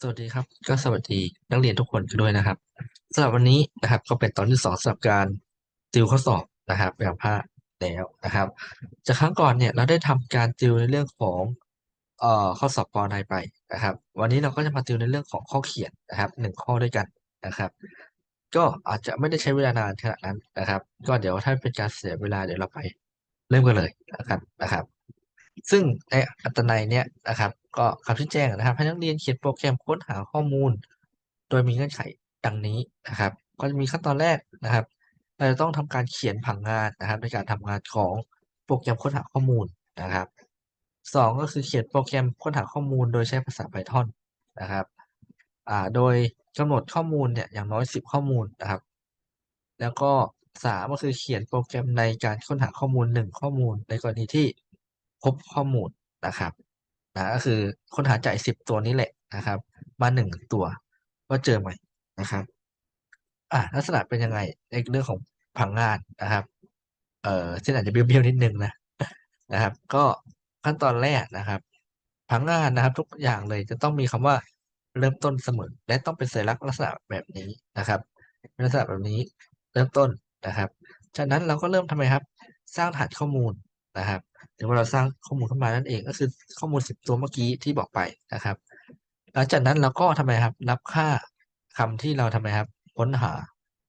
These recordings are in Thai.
สวัสดีครับ ก็สวัสดีนักเรียนทุกคนกันด้วยนะครับสำหรับวันนี้นะครับ ก็เป็นตอนที่สองสำหรับการติวข้อสอบนะครับแบบภาคแล้วนะครับ จากครั้งก่อนเนี่ยเราได้ทำการติวในเรื่องของเอ่อข้อสอบปในไปนะครับ วันนี้เราก็จะมาติวในเรื่องของข้อเขียนนะครับหนึ่งข้อด้วยกันนะครับ ก็อาจจะไม่ได้ใช้เวลานานขนาดนั้นนะครับ ก็เดี๋ยวถ้าเป็นการเสียเวลาเดี๋ยวเราไปเริ่มกันเลยนะครับนะครับ ซึ่งในอัตนัยเนี่ยนะครับก็คำชี้แจงนะครับให้นักเรียนเขียนโปรแกรมค้นหาข้อมูล โดยมีเงื่อนไขดังนี้นะครับ ก็จะมีขั้นตอนแรกนะครับ เราจะต้องทำการเขียนผังงานนะครับ ในการทำงานของโปรแกรมค้นหาข้อมูลนะครับสองก็คือเขียนโปรแกรมค้นหาข้อมูล โดยใช้ภาษา Python นะครับอ่าโดยกำหนดข้อมูลเนี่ยอย่างน้อยสิบข้อมูลนะครับ แล้วก็สามก็คือเขียนโปรแกรมในการค้นหาข้อมูลหนึ่งข้อมูล ในกรณีที่ พบข้อมูลนะครับนะก็คือค้นหาจากสิบตัวนี้แหละนะครับ มาหนึ่งตัวว่าเจอไหมนะครับอะลักษณะเป็นยังไงในเรื่องของผังงานนะครับ เอ่อเส้นอาจจะเบี้ยวๆนิดนึงนะนะครับ ก็ขั้นตอนแรกนะครับผังงานนะครับ ทุกอย่างเลยจะต้องมีคำว่าเริ่มต้นเสมอ และต้องเป็นสัญลักษณ์ลักษณะแบบนี้นะครับเป็นลักษณะแบบนี้เริ่มต้นนะครับ จากนั้นเราก็เริ่มทำไมครับ สร้างฐานข้อมูลนะครับ หรือว่าเราสร้างข้อมูลขึ้นมานั่นเองก็คือข้อมูลสิบตัวเมื่อกี้ที่บอกไปนะครับ หลังจากนั้นเราก็ทำไมครับรับค่าคำที่เราทำไมครับ ค้นหา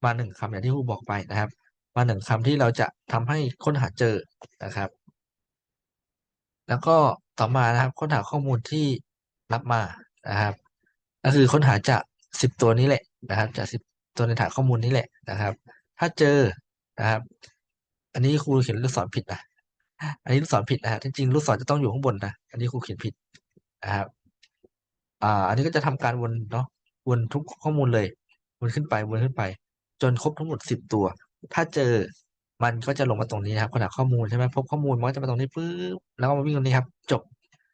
มาหนึ่งคำอย่างที่ครูบอกไปนะครับ มาหนึ่งคำที่เราจะทำให้ค้นหาเจอนะครับ แล้วก็ต่อมานะครับค้นหาข้อมูลที่รับมานะครับ ก็คือค้นหาจากสิบตัวนี้แหละนะครับ จากสิบตัวในฐานข้อมูลนี้แหละนะครับ ถ้าเจอนะครับ อันนี้ครูเขียนลูกศรผิดนะ อันนี้ลูกศรผิดนะฮะจริงๆลูกศรจะต้องอยู่ข้างบนนะอันนี้ครูเขียนผิดนะครับอ่า อันนี้ก็จะทำการวนเนาะวนทุกข้อมูลเลยวนขึ้นไปวนขึ้นไป จนครบทั้งหมดสิบตัว ถ้าเจอมันก็จะลงมาตรงนี้นะครับค้นหาข้อมูลใช่ไหมพบข้อมูลมันก็จะมาตรงนี้ปุ๊บแล้วก็มาวิ่งตรงนี้ครับ จบ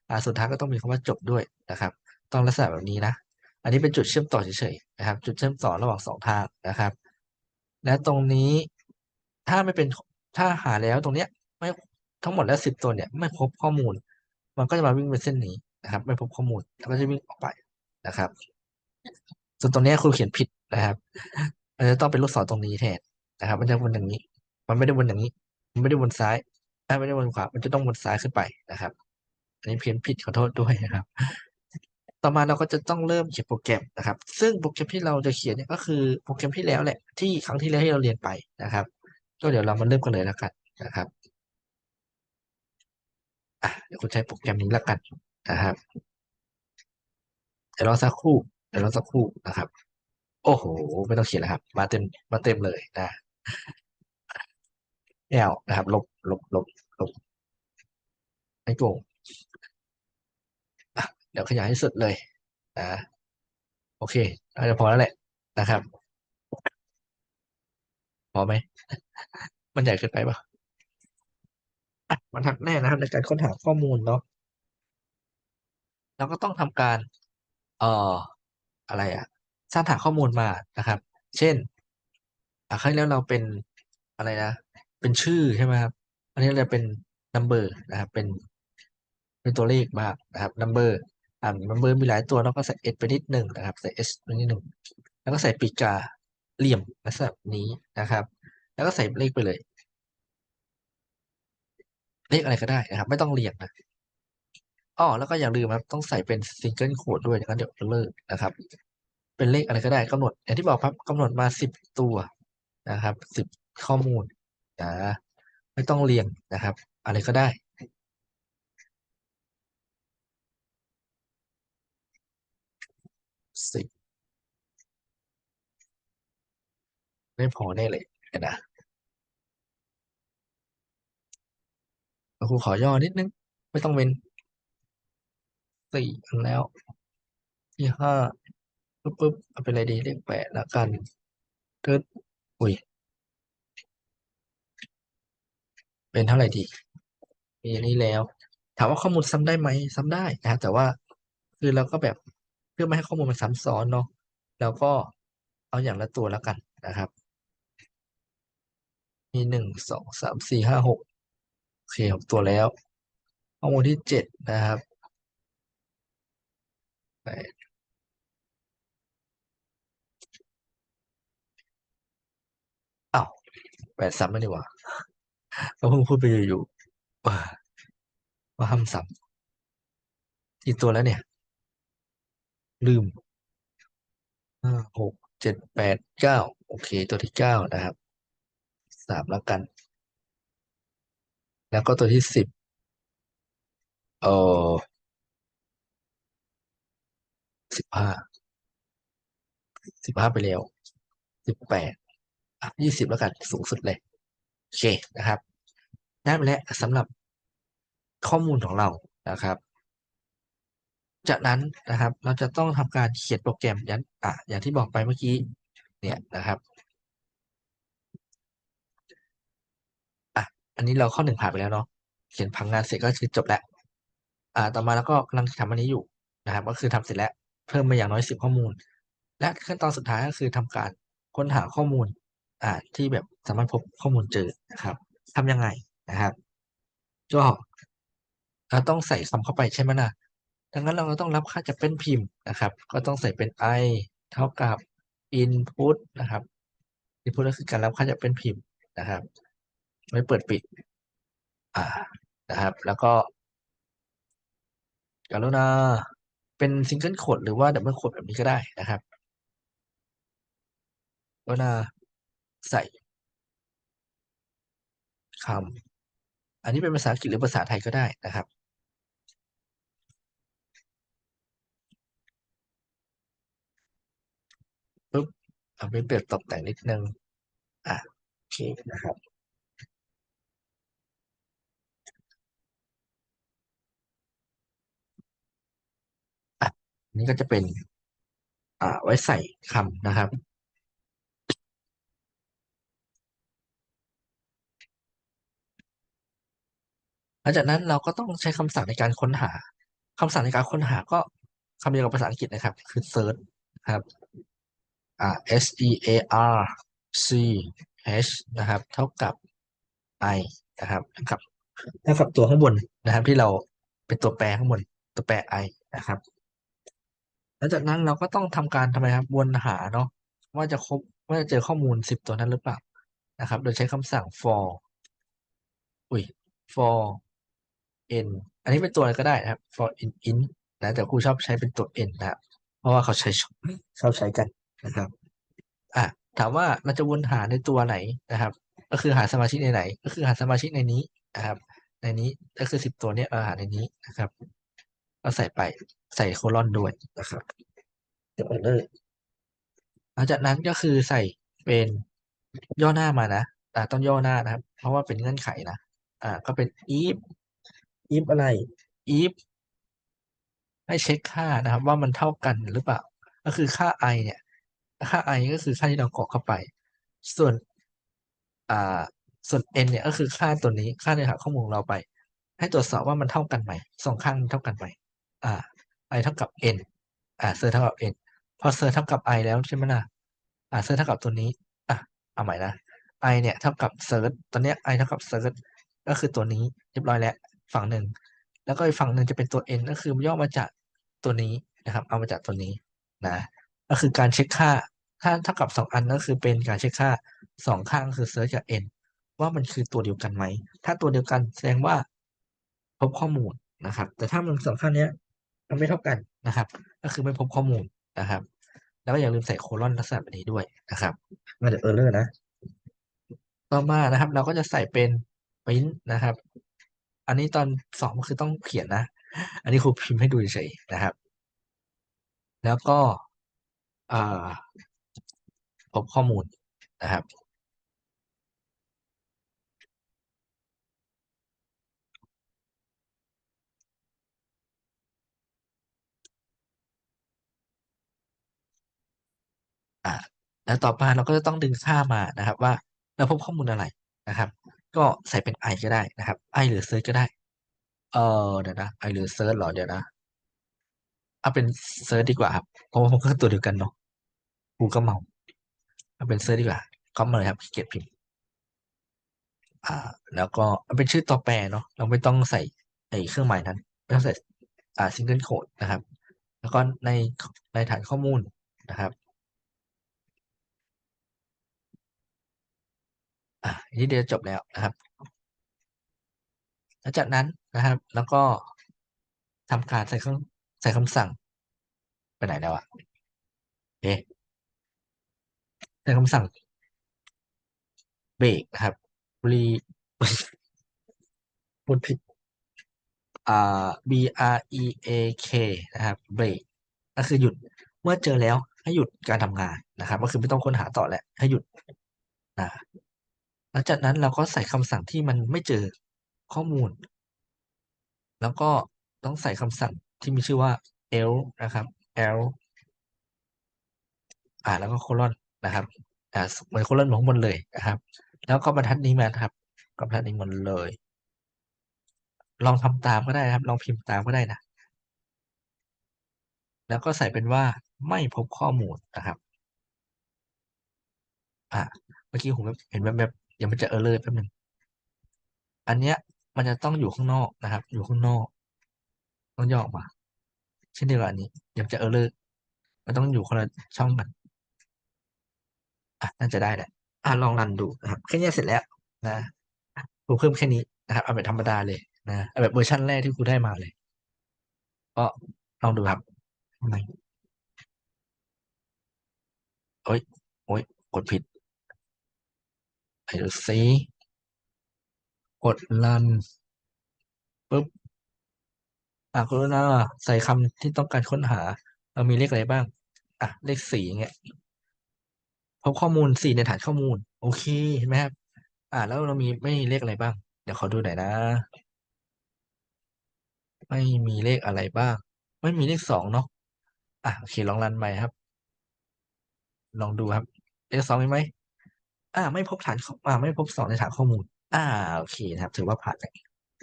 อ่าสุดท้ายก็ต้องมีคำว่าจบด้วยนะครับ ต้องลักษณะแบบนี้นะ อันนี้เป็นจุดเชื่อมต่อเฉยๆนะครับ จุดเชื่อมต่อระหว่างสองทางนะครับ และตรงนี้ถ้าไม่เป็นถ้าหาแล้วตรงเนี้ยไม่ ทั้งหมดแล้วสิบตัวเนี่ยไม่พบข้อมูล มันก็จะมาวิ่งเป็นเส้นนี้นะครับ ไม่พบข้อมูลแล้วก็จะวิ่งออกไปนะครับส่วนตรงนี้ครูเขียนผิดนะครับมันจะต้องเป็นลูกศรตรงนี้แทนนะครับ มันจะวนอย่างนี้ มันไม่ได้วนอย่างนี้ มันไม่ได้วนซ้ายไม่ได้วนขวา มันจะต้องวนซ้ายขึ้นไปนะครับ อันนี้เพี้ยนผิดขอโทษด้วยนะครับ ต่อมาเราก็จะต้องเริ่มเขียนโปรแกรมนะครับ ซึ่งโปรแกรมที่เราจะเขียนเนี่ยก็คือโปรแกรมที่แล้วแหละ ที่ครั้งที่แล้วที่เราเรียนไปนะครับ ก็เดี๋ยวเรามาเริ่มกันเลยแล้วกันนะครับ อะเดี๋ยวคุณใช้โปรแกรมนี้แล้วกันนะครับ เดี๋ยวรอสักครู่เดี๋ยวรอสักครู่นะครับ โอ้โห ไม่ต้องเขียนแล้วครับ มาเต็มมาเต็มเลยนะแอลนะครับ ลบลบลบลบไม่โกงเดี๋ยวขยายให้สุดเลยนะโอเคน่าจะพอแล้วแหละนะครับ พอไหม มันใหญ่เกินไปปะ อะมันทักแน่นะครับในการค้นหาข้อมูลเนาะเราก็ต้องทำการ เอ่อ อะไรอะสร้างฐานข้อมูลมานะครับ เช่นอะครั้งแล้วเราเป็นอะไรนะ เป็นชื่อใช่ไหมครับ อันนี้เราจะเป็น number นะครับ เป็น เป็นตัวเลขมากนะครับ number อ่า number มีหลายตัวเราก็ใส่ s ไปนิดหนึ่งนะครับ ใส่ s ไปนิดหนึ่ง แล้วก็ใส่ปีกาเหลี่ยมลักษณะนี้นะครับ แล้วก็ใส่เลขไปเลย เลขอะไรก็ได้นะครับ ไม่ต้องเรียงนะอ๋อแล้วก็อย่าลืมนะครับต้องใส่เป็นซิงเกิลโคดด้วยนะครับเดี๋ยวเลิกนะครับ เป็นเลขอะไรก็ได้กำหนด อย่างที่บอกครับกำหนดมาสิบตัวนะครับสิบข้อมูลนะไม่ต้องเรียงนะครับ อะไรก็ได้สิบไม่พอแน่เลยนะ ครูขอย่อนิดนึง ไม่ต้องเป็นสี่อันแล้วที่ห้าปุ๊บปุ๊บเอาเป็นอะไรดีเลขแปดแล้วกันเกิดอุ้ย เป็นเท่าไหร่ดีมีอันนี้แล้ว ถามว่าข้อมูลซ้ำได้ไหมซ้ำได้นะแต่ว่าคือเราก็แบบเพื่อไม่ให้ข้อมูลมันซ้ำซ้อนเนาะแล้วก็เอาอย่างละตัวแล้วกันนะครับ มีหนึ่งสองสามสี่ห้าหก โอเคหกตัวแล้ว ข้อมูลที่เจ็ดนะครับอ้าแปดซ้ำไม่ดีกว่าก็เพิ่งพูดไปอยู่ๆว่าห้ามซ้ำอีกตัวแล้วเนี่ย ลืมห้าหกเจ็ดแปดเก้าโอเค ตัวที่เก้านะครับสามแล้วกัน แล้วก็ตัวที่สิบเออสิบห้าสิบห้าไปแล้วสิบแปดยี่สิบแล้วกันสูงสุดเลย โอเคนะครับได้ไปแล้วสำหรับข้อมูลของเรานะครับ จากนั้นนะครับเราจะต้องทำการเขียนโปรแกรมอย่างอะอย่างที่บอกไปเมื่อกี้เนี่ยนะครับ อันนี้เราข้อหนึ่งผ่านไปแล้วเนาะเขียนพังงานเสร็จก็คือจบแล้ว อ่า ต่อมาแล้วก็กำลังทำอันนี้อยู่นะครับ ก็คือทำเสร็จแล้วเพิ่มมาอย่างน้อยสิบข้อมูล และขั้นตอนสุดท้ายก็คือทำการค้นหาข้อมูล อ่า ที่แบบสามารถพบข้อมูลเจอนะครับทำยังไงนะครับ ก็เราต้องใส่คำเข้าไปใช่ไหมนะดังนั้นเราก็ต้องรับค่าจากเป็นพิมพ์นะครับ ก็ต้องใส่เป็น i เท่ากับ input นะครับ input ก็คือการรับค่าจากเป็นพิมพ์นะครับ ไม่เปิดปิด อ่านะครับ แล้วก็กรุณาเป็นซิงเกิลโคดหรือว่าดับเบิลโคดแบบนี้ก็ได้นะครับกรุณาใส่คำอันนี้เป็นภาษาอังกฤษหรือภาษาไทยก็ได้นะครับปุ๊บเอาไปเปลี่ยนตกแต่งนิดนึง อะโอเคนะครับ อะ นี่ก็จะเป็นอ่าไว้ใส่คำนะครับ หลังจากนั้นเราก็ต้องใช้คำสั่งในการค้นหาคำสั่งในการค้นหาก็คำเดียวกับภาษาอังกฤษนะครับ คือ search ครับอ่า S E A R C H นะครับ เท่ากับ I นะครับเท่ากับเท่ากับตัวข้างบนนะครับ ที่เราเป็นตัวแปรข้างบนตัวแปร I นะครับ หลังจากนั้นเราก็ต้องทำการทำไมครับวนหาเนาะว่าจะครบว่าจะเจอข้อมูลสิบตัวนั้นหรือเปล่านะครับ โดยใช้คำสั่ง for อุ้ย for n อันนี้เป็นตัวอะไรก็ได้นะครับ for n int นะแต่ครูชอบใช้เป็นตัว n นะครับเพราะว่าเขาใช้ชอบใช้กันนะครับอะถามว่าเราจะวนหาในตัวไหนนะครับ ก็คือหาสมาชิกในไหน ก็คือหาสมาชิกในนี้นะครับ ในนี้ก็คือสิบตัวเนี้ยเราหาในนี้นะครับ ก็ใส่ไปใส่โคลอนด้วยนะครับเดี๋ยวเลยหลังจากนั้นก็คือใส่เป็นย่อหน้ามานะอ่าต้องย่อหน้านะครับ เพราะว่าเป็นเงื่อนไขนะอ่า ก็เป็น if if อะไร if ให้เช็คค่านะครับ ว่ามันเท่ากันหรือเปล่า ก็คือค่า i เนี่ยค่า i ก็คือค่าที่เรากรอกเข้าไป ส่วนอ่าส่วน n เนี่ยก็คือค่าตัวนี้ค่าเนื้อหาข้อมูลของเราไป ให้ตรวจสอบว่ามันเท่ากันไหมสองข้างมันเท่ากันไหม อ่า i เท่ากับ n อ่าเซอร์เท่ากับ n พอเซอร์เท่ากับ i แล้วใช่ไหมล่ะอ่าเซอร์เท่ากับตัวนี้อะเอาใหม่นะ i เนี่ยเท่ากับเซิร์ชตอนเนี้ย i เท่ากับเซิร์ชก็คือตัวนี้เรียบร้อยแล้วฝั่งหนึ่งแล้วก็อีกฝั่งหนึ่งจะเป็นตัว n ก็คือย่อมาจากตัวนี้นะครับ เอามาจากตัวนี้นะ ก็คือการเช็คค่าถ้าเท่ากับสองอันก็คือเป็นการเช็คค่าสองข้างคือเซิร์ชกับ n ว่ามันคือตัวเดียวกันไหม ถ้าตัวเดียวกันแสดงว่าพบข้อมูลนะครับ แต่ถ้ามันสองข้างเนี้ย มันไม่เท่ากันนะครับ ก็คือไม่พบข้อมูลนะครับ แล้วก็อย่าลืมใส่โคลอนลักษณะแบบนี้ด้วยนะครับมันจะเออร์เลอร์นะ ต่อมานะครับ เราก็จะใส่เป็น print นะครับ อันนี้ตอนสองคือต้องเขียนนะ อันนี้ครูพิมพ์ให้ดูเฉยๆนะครับ แล้วก็อ่าพบข้อมูลนะครับ อ่า แล้วต่อมาเราก็จะต้องดึงค่ามานะครับว่าเราพบข้อมูลอะไรนะครับ ก็ใส่เป็น i ก็ได้นะครับ i หรือ search ก็ได้ เออเดี๋ยวนะ i หรือ search หรอเดี๋ยวนะเอาเป็น search ดีกว่าครับเพราะว่ามันก็ตัวเดียวกันเนาะกูก็เมาเอาเป็น search ดีกว่าก็มาเลยครับเกียรพิมพ์อ่า แล้วก็เป็นชื่อตัวแปรเนาะเราไม่ต้องใส่ไอ้เครื่องหมายนั้นไม่ต้องใส่อ่า single quote นะครับ แล้วก็ในในฐานข้อมูลนะครับ อะทีเดียวจบแล้วนะครับหลังจากนั้นนะครับ แล้วก็ทำการใส่คำใส่คำสั่งไปไหนแล้วอะเอ๊ะใส่คำสั่งเบรกนะครับรีพูดผิดอ่า B R E A K นะครับเบรกก็คือหยุดเมื่อเจอแล้วให้หยุดการทำงานนะครับ ก็คือไม่ต้องค้นหาต่อแล้วให้หยุดอ่า ลังจากนั้นเราก็ใส่คำสั่งที่มันไม่เจอข้อมูล แล้วก็ต้องใส่คำสั่งที่มีชื่อว่า L นะครับ L อ่าแล้วก็โคลอนนะครับอ่าเหมือนโคลอนของบนเลยนะครับ แล้วก็บรรทัดนี้มาครับกับบรรทัดนี้หมดเลย ลองทำตามก็ได้นะครับ ลองพิมพ์ตามก็ได้นะแล้วก็ใส่เป็นว่าไม่พบข้อมูลนะครับ อ่าเมื่อกี้ผมเห็นแบบแบบ ยังมันจะเออร์เลยแป๊บนึงอันเนี้ยมันจะต้องอยู่ข้างนอกนะครับ อยู่ข้างนอก ต้องย่อออกมา เช่นเดียวกับอันนี้ยังจะเออร์เลยมันต้องอยู่คนละช่องกันอะน่าจะได้แหละอะลองรันดูนะครับแค่นี้เสร็จแล้วนะครูเพิ่มแค่นี้นะครับเอาแบบธรรมดาเลยนะเอาแบบเวอร์ชันแรกที่ครูได้มาเลยก็ลองดูครับทำไมโอ้ยโอ้ยกดผิด ไปดูซิกดรันปุ๊บอะกรุณาใส่คำที่ต้องการค้นหา เรามีเลขอะไรบ้าง อะ เลขสี่เงี้ยพบข้อมูลสี่ในฐานข้อมูล โอเคเห็นไหมครับ อะแล้วเรามีไม่มีเลขอะไรบ้าง เดี๋ยวขอดูหน่อยนะ ไม่มีเลขอะไรบ้าง ไม่มีเลขสองเนาะอะโอเคลองรันใหม่ครับ ลองดูครับ เลขสองมีไหม อ่า ไม่พบฐานข้ออ่าไม่พบสองในฐานข้อมูล อ่าโอเคนะครับ ถือว่าผ่านไป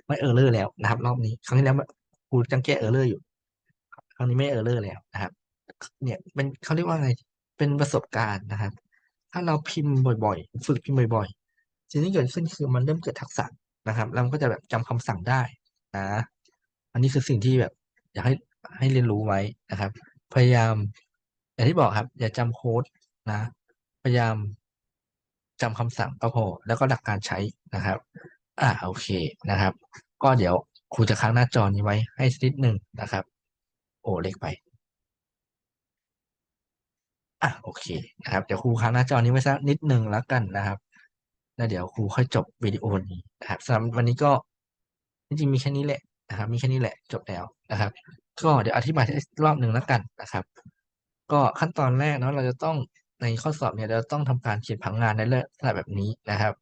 ไม่เออร์เลอร์แล้วนะครับ รอบนี้ ครั้งที่แล้วกูจังแก้เออร์เลอร์อยู่ ครั้งนี้ไม่เออร์เลอร์แล้วนะครับ เนี่ยเป็นเขาเรียกว่าไงเป็นประสบการณ์นะครับ ถ้าเราพิมพ์บ่อยๆ ฝึกพิมพ์บ่อยๆสิ่งที่เกิดขึ้นคือมันเริ่มเกิดทักษะนะครับ แล้วมันก็จะแบบจำคำสั่งได้นะอันนี้คือสิ่งที่แบบ อยากให้ให้เรียนรู้ไว้นะครับ พยายามอย่างที่บอกครับ อย่าจำโค้ดนะ พยายาม จำคำสั่งก็พอ แล้วก็หลักการใช้นะครับ อ่าโอเคนะครับ ก็เดี๋ยวครูจะค้างหน้าจอนี้ไว้ให้สักนิดหนึ่งนะครับ โอ้เล็กไปอะโอเคนะครับเดี๋ยวครูค้างหน้าจอนี้ไว้สักนิดหนึ่งแล้วกันนะครับแล้วเดี๋ยวครูค่อยจบวิดีโอนี้นะครับสำหรับวันนี้ก็จริงๆมีแค่นี้แหละนะครับ มีแค่นี้แหละจบแล้วนะครับ ก็เดี๋ยวอธิบายรอบหนึ่งแล้วกันนะครับ ก็ขั้นตอนแรกเนาะเราจะต้อง ในข้อสอบเนี่ยเราต้องทำการเขียนผังงานในลักษณะแบบนี้นะครับ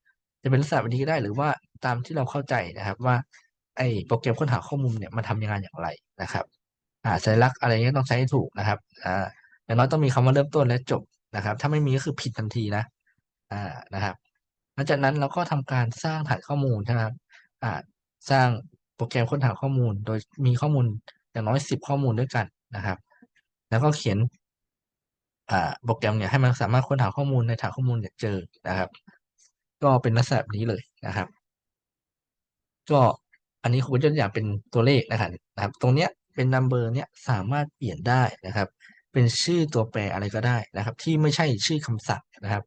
จะเป็นลักษณะแบบนี้ก็ได้หรือว่าตามที่เราเข้าใจนะครับว่าไอ้โปรแกรมค้นหาข้อมูลเนี่ยมันทำงานอย่างไรนะครับอ่าสัญลักษณ์อะไรเงี้ยต้องใช้ให้ถูกนะครับอ่าอย่างน้อยต้องมีคำว่าเริ่มต้นและจบนะครับ ถ้าไม่มีก็คือผิดทันทีนะอ่านะครับหลังจากนั้นเราก็ทำการสร้างฐานข้อมูลนะครับอ่าสร้างโปรแกรมค้นหาข้อมูล โดยมีข้อมูลอย่างน้อยสิบข้อมูลด้วยกันนะครับ แล้วก็เขียน โปรแกรมเนี่ยให้มันสามารถค้นหาข้อมูลในฐานข้อมูลเนี่ยเจอนะครับ ก็เป็นลักษณะแบบนี้เลยนะครับ ก็อันนี้ครูจะอย่างเป็นตัวเลขนะครับนะครับ ตรงเนี้ยเป็น number เนี้ยสามารถเปลี่ยนได้นะครับ เป็นชื่อตัวแปรอะไรก็ได้นะครับ ที่ไม่ใช่ชื่อคำสั่งนะครับ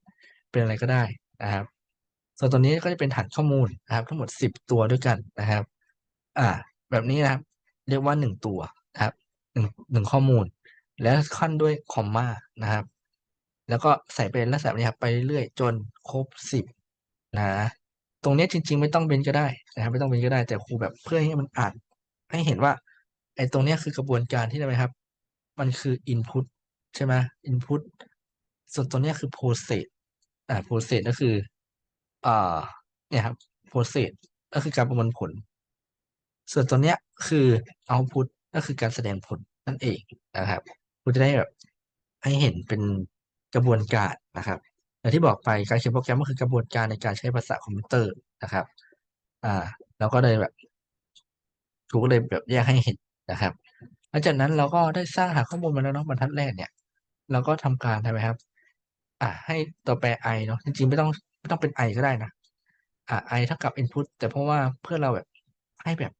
เป็นอะไรก็ได้นะครับ ส่วนตัวนี้ก็จะเป็นฐานข้อมูลนะครับ ทั้งหมดสิบตัวด้วยกันนะครับ อ่า แบบนี้นะครับ เรียกว่าหนึ่งตัวนะครับหนึ่งหนึ่งข้อมูล แล้วขั้นด้วยคอมมานะครับ แล้วก็ใส่เป็นลักษณะนี้ครับไปเรื่อยจนครบสิบนะตรงนี้จริง ๆ ไม่ต้องเป็นก็ได้นะครับ ไม่ต้องเป็นก็ได้แต่ครูแบบเพื่อให้มันอ่านให้เห็นว่าไอ้ตรงนี้คือกระบวนการที่ทำไมครับ มันคือ input ใช่ไหม input ส่วนตัวนี้คือ process อ่า process ก็คืออ่าเนี่ยครับ process ก็คือการประมวลผล ส่วนตัวเนี้ยคือ output ก็คือการแสดงผลนั่นเองนะครับ คุณจะได้แบบให้เห็นเป็นกระบวนการนะครับอย่างที่บอกไปการเขียนโปรแกรมก็คือกระบวนการในการใช้ภาษาคอมพิวเตอร์นะครับ อ่าเราก็เลยแบบครูก็เลยแบบแยกให้เห็นนะครับหลังจากนั้นเราก็ได้สร้างหาข้อมูลมาแล้วเนาะบรรทัดแรกเนี่ย เราก็ทำการทำไมครับ อ่าให้ตัวแปร i เนาะจริงๆไม่ต้องไม่ต้องเป็น i ก็ได้นะอ่า i เท่ากับ input แต่เพราะว่าเพื่อเราแบบให้แบบ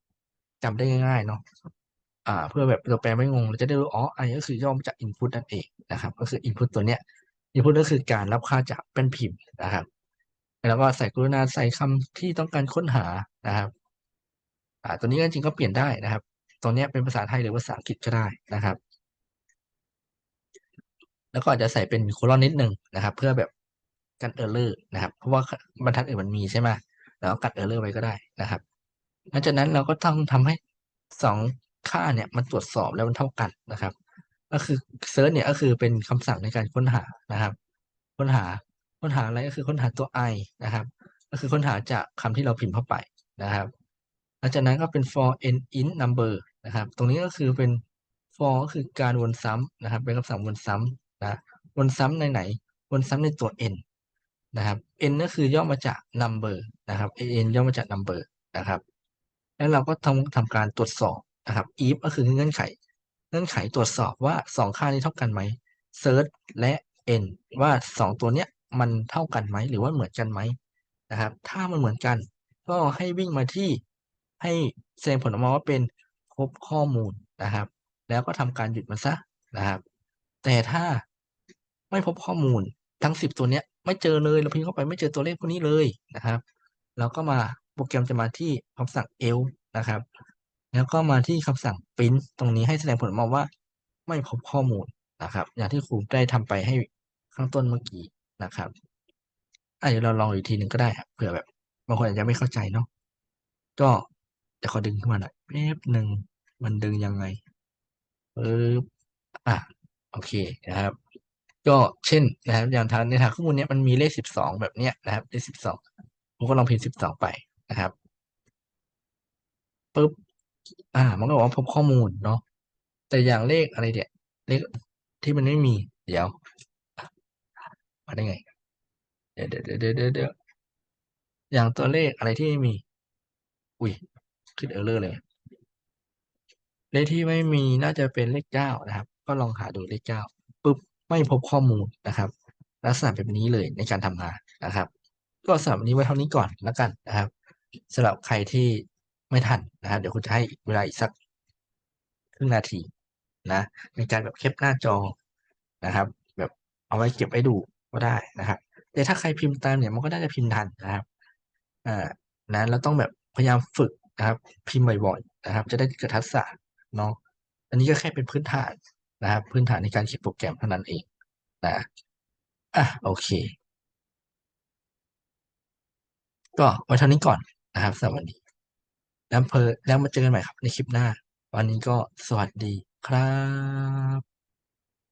จำได้ง่ายๆเนาะ อ่าเพื่อแบบตัวแปรไม่งงเราจะได้รู้อ๋อ i ก็คือย่อมาจาก input นั่นเองนะครับ ก็คือ input ตัวเนี้ย input ก็คือการรับค่าจากแป้นพิมพ์นะครับ แล้วก็ใส่กรุณาใส่คำที่ต้องการค้นหานะครับ อ่าตัวนี้จริงๆก็เปลี่ยนได้นะครับ ตัวเนี้ยเป็นภาษาไทยหรือภาษาอังกฤษก็ได้นะครับ แล้วก็อาจจะใส่เป็นโคลอนนิดหนึ่งนะครับ เพื่อแบบกันเออร์เลอร์นะครับ เพราะว่าบรรทัดอื่นมันมีใช่ไหมแล้วกัดเออร์เลอร์ไว้ก็ได้นะครับหลังจากนั้นเราก็ต้องทำให้สอง ค่าเนี่ยมันตรวจสอบแล้วมันเท่ากันนะครับ ก็คือเซิร์ชเนี่ยก็คือเป็นคำสั่งในการค้นหานะครับ ค้นหาค้นหาอะไรก็คือค้นหาตัว i นะครับ ก็คือค้นหาจากคำที่เราพิมพ์เข้าไปนะครับหลังจากนั้นก็เป็น for n int number นะครับ ตรงนี้ก็คือเป็น for ก็คือการวนซ้ำนะครับ เป็นคำสั่งวนซ้ำนะวนซ้ำในไหน วนซ้ำในตัว n นะครับ n ก็คือย่อมาจาก number นะครับ n ย่อมาจาก number นะครับ แล้วเราก็ทำทำการตรวจสอบ นะครับ if ก็คือเงื่อนไข เงื่อนไขตรวจสอบว่าสองค่านี้เท่ากันไหม search และ n ว่าสองตัวเนี้ยมันเท่ากันไหมหรือว่าเหมือนกันไหมนะครับ ถ้ามันเหมือนกัน ก็ให้วิ่งมาที่ให้แสดงผลออกมาว่าเป็นพบข้อมูลนะครับ แล้วก็ทำการหยุดมันซะนะครับ แต่ถ้าไม่พบข้อมูลทั้งสิบตัวเนี้ยไม่เจอเลยเราพิมพ์เข้าไปไม่เจอตัวเลขพวกนี้เลยนะครับ เราก็มาโปรแกรมจะมาที่คำสั่ง else นะครับ แล้วก็มาที่คำสั่ง print ตรงนี้ให้แสดงผลมาว่า ไม่พบข้อมูลนะครับ อย่างที่ครูได้ทำไปให้ข้างต้นเมื่อกี้นะครับอะเดี๋ยวเราลองอีกทีหนึ่งก็ได้ครับเผื่อแบบบางคนอาจจะไม่เข้าใจเนาะก็เดี๋ยวขอดึงขึ้นมาหน่อยแป๊บหนึ่งมันดึงยังไงปึ๊บอะโอเคนะครับ ก็เช่นนะครับอย่างทางในทางข้อมูลเนี้ยมันมีเลขสิบสองแบบเนี้ยนะครับเลขสิบสองผมก็ลองพิมพ์สิบสองไปนะครับปึ๊บ อ่า มันก็บอกว่าพบข้อมูลเนาะแต่อย่างเลขอะไรเนี่ยเลขที่มันไม่มี เดี๋ยวมาได้ไงเดี๋ยวเดี๋ยวเดี๋ยวเดี๋ยวเดี๋ยวอย่างตัวเลขอะไรที่ไม่มี อุ้ยขึ้นเออร์เลอร์เลยเลขที่ไม่มีน่าจะเป็นเลขเก้านะครับ ก็ลองหาดูเลขเก้าปุ๊บไม่พบข้อมูลนะครับ ลักษณะแบบนี้เลยในการทำงานนะครับ ก็สำหรับวันนี้ไว้เท่านี้ก่อนแล้วกันนะครับสำหรับใครที่ ไม่ทันนะครับเดี๋ยวคุณจะให้เวลาอีกสักครึ่งนาทีนะในการแบบแคปหน้าจอนะครับ แบบเอาไว้เก็บไว้ดูก็ได้นะครับ แต่ถ้าใครพิมพ์ตามเนี่ยมันก็น่าจะพิมพ์ทันนะครับอ่านั้นเราต้องแบบพยายามฝึกนะครับ พิมพ์บ่อยๆนะครับ จะได้เกิดทักษะเนาะอันนี้ก็แค่เป็นพื้นฐานนะครับ พื้นฐานในการเขียนโปรแกรมเท่านั้นเองนะอะโอเค ก็ไว้เท่านี้ก่อนนะครับสำหรับวันนี้ แล้วเพอแล้วมาเจอกันใหม่ครับในคลิปหน้า วันนี้ก็สวัสดีครับ